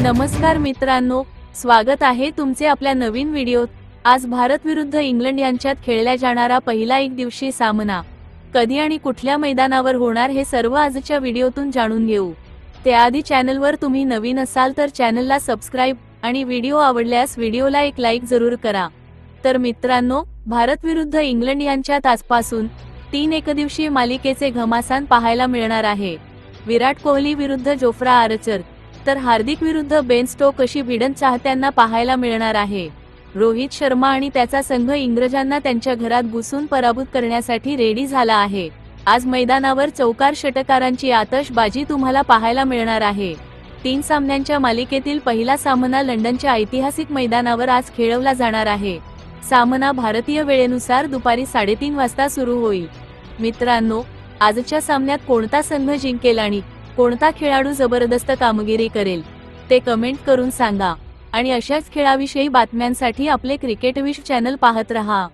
नमस्कार मित्रांनो स्वागत आहे तुमचे आपल्या नवीन व्हिडिओत. आज भारत विरुद्ध इंग्लंड यांच्यात खेळला जाणारा पहिला एक दिवशी सामना. कधी आणि कुठल्या मैदानावर होणार हे सर्व आजच्या व्हिडिओतून जाणून घेऊ. त्याआधी चॅनलवर तुम्ही नवीन असाल तर चॅनलला सबस्क्राईब आणि व्हिडिओ आवडल्यास व्हिडिओला एक लाईक जरूर करा. तर मित्रांनो भारत विरुद्ध इंग्लंड यांच्यात आजपासून तीन एकदिवसीय मालिकेचे घमासान पाहायला मिळणार आहे. विराट कोहली विरुद्ध जोफ्रा आर्चर तर हार्दिक विरुद्ध बेन स्टोक अशी भिडंत चाहत्यांना पाहायला मिळणार आहे. रोहित शर्मा आणि त्याचा संघ इंग्रजांना त्यांच्या घरात घुसून पराभूत करण्यासाठी रेडी झाला आहे. आज मैदानावर चौकार षटकारांची आतषबाजी तुम्हाला पाहायला मिळणार आहे. तीन सामन्यांच्या मालिकेतील पहिला सामना लंडनच्या ऐतिहासिक मैदानावर आज खेळवला जाणार आहे. सामना भारतीय वेळेनुसार दुपारी साडेतीन वाजता सुरू होईल. मित्रांनो आजच्या सामन्यात कोणता संघ जिंकेल आणि कोणता खेळाडू जबरदस्त कामगिरी करेल ते कमेंट करून सांगा. आणि अशाच खेळाविषयी बातम्यांसाठी आपले क्रिकेट विश चॅनल पाहत रहा.